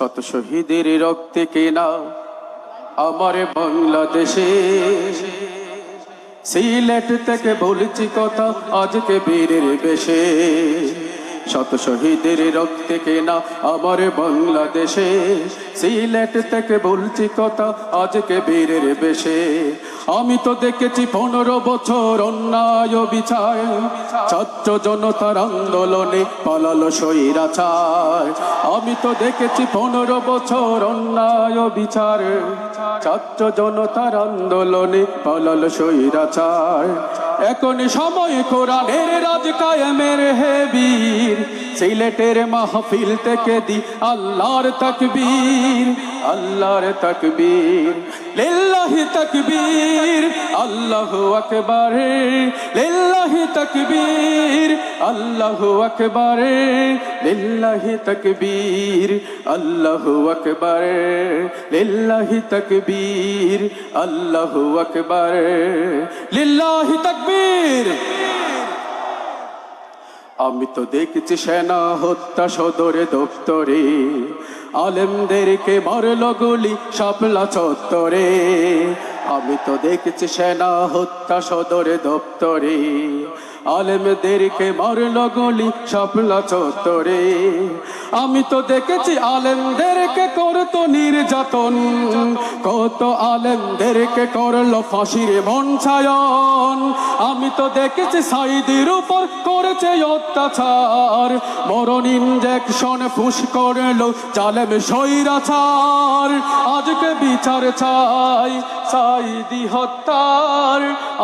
শত শহীদের রক্তে কেনা আমার বাংলাদেশে। সিলেট থেকে বলছি কথা, আজকে বীরের বেশে। শত শহীদের রক্তে কেনা আমার বাংলাদেশে। সিলেট থেকে বলছি কথা, আজকে বীরের বেশে। আমি তো দেখেছি পনেরো বছর অন্যায় বিচার। ছাত্র জনতার আন্দোলনে পালালো সৈরাচার আমি তো দেখেছি পনেরো বছর অন্যায় বিচার। ছাত্র জনতার আন্দোলনে পালালো সৈরাচার এখন সময় কোরআনের রাজ কায়েমের হে বীর। সিলেটের মাহফিল থেকে দি আল্লাহর তাকবীর। আল্লাহর তাকবীর। লিল্লাহি তাকবীর, আল্লাহু আকবার। লিল্লাহি তাকবীর, আল্লাহু আকবার। লিল্লাহি তাকবীর, আল্লাহু আকবার। লিল্লাহি তাকবীর, আল্লাহু আকবার। লিল্লাহি তাকবীর। আমি তো দেখছি সেনা হত্যা সদরে দপ্তরে। আলেমদেরকে মারল গুলি সাপলা চত্বরে। আমি তো দেখছি সেনা হত্যা সদরে দপ্তরে। আলেমদেরকে মারল গুলি শাপলা চত্বরে। আমি তো দেখেছি আলেমদেরকে করতো নির্যাতন। কত আলেমদেরকে করল ফাঁসির মঞ্চায়ন আমি তো দেখেছি সাইদির উপর করেছে অত্যাচার। মরণ ইঞ্জেকশন ফুস করল জালেম সৈরাচার আজকে বিচার চাই সাইদি হত্যার।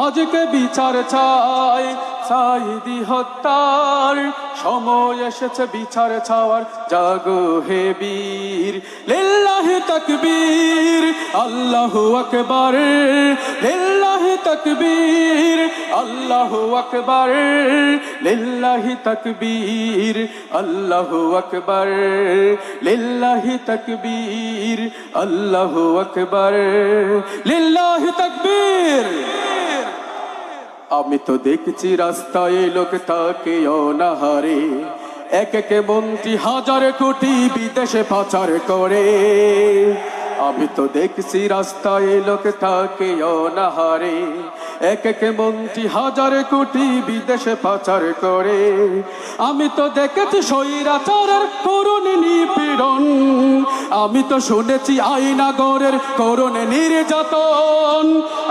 আজকে বিচার চাই সাইদি হত্যার সময় এসেছে বিচার চাওয়ার। জাগো হে বীর, লিল্লাহি তাকবীর, আল্লাহু আকবার, লিল্লাহি তাকবীর, আল্লাহু আকবার, লিল্লাহি তাকবীর, আল্লাহু আকবার, লিল্লাহি তাকবীর, আল্লাহু আকবার, লিল্লাহি তাকবীর। আমি তো দেখছি রাস্তায় লোক তাকে অনাহারে এক একে মন্ত্রী হাজার কোটি বিদেশে পাচার করে। আমি তো দেখছি রাস্তায় লোক তাকে অনাহারে এক একে মন্ত্রী হাজার কোটি বিদেশে পাচার করে। আমি তো দেখেছি স্বৈরাচারের করুণ নিপীড়ন। আমি তো শুনেছি আইনাগরের করুণ নির্যাতন।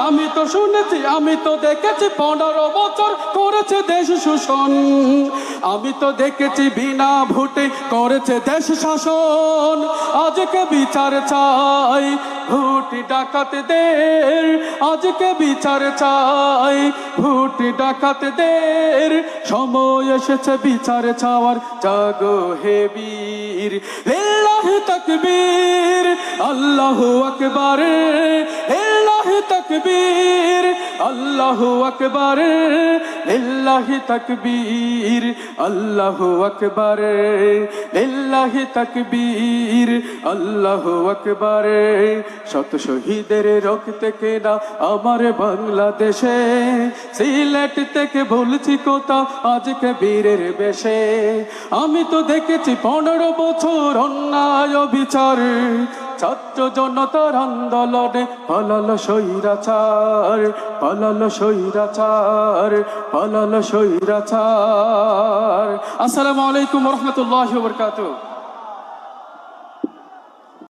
আমি তো শুনেছি, আমি তো দেখেছি পনেরো বছর করেছে দেশ শোষণ। আমি তো দেখেছি বিনা ভোটে করেছে দেশ শাসন। আজকে বিচার চাই ভোট ডাকাতদের। আজকে বিচার চাই ভোট ডাকাতদের সময় এসেছে বিচার চাওয়ার। জাগো হে বীর। লিল্লাহি তকবীর। আল্লাহু আকবার। লিল্লাহি তাকবীর, আল্লাহু আকবার, লিল্লাহি তাকবীর, আল্লাহু আকবার, লিল্লাহি তাকবীর, আল্লাহু আকবার। শত শহীদের রক্তে কেনা আমার বাংলাদেশে, সিলেট থেকে বলছি কোথা আজকে বীরের বেশে। আমি তো দেখেছি পনেরো বছর অন্যায় বিচার ছাত্র জনতার আন্দোলনে পালাল সৈরাচার পালাল সৈরাচার পালাল সৈরাচার আসসালামু আলাইকুম রহমতুল্লাহ বরকাতুহ।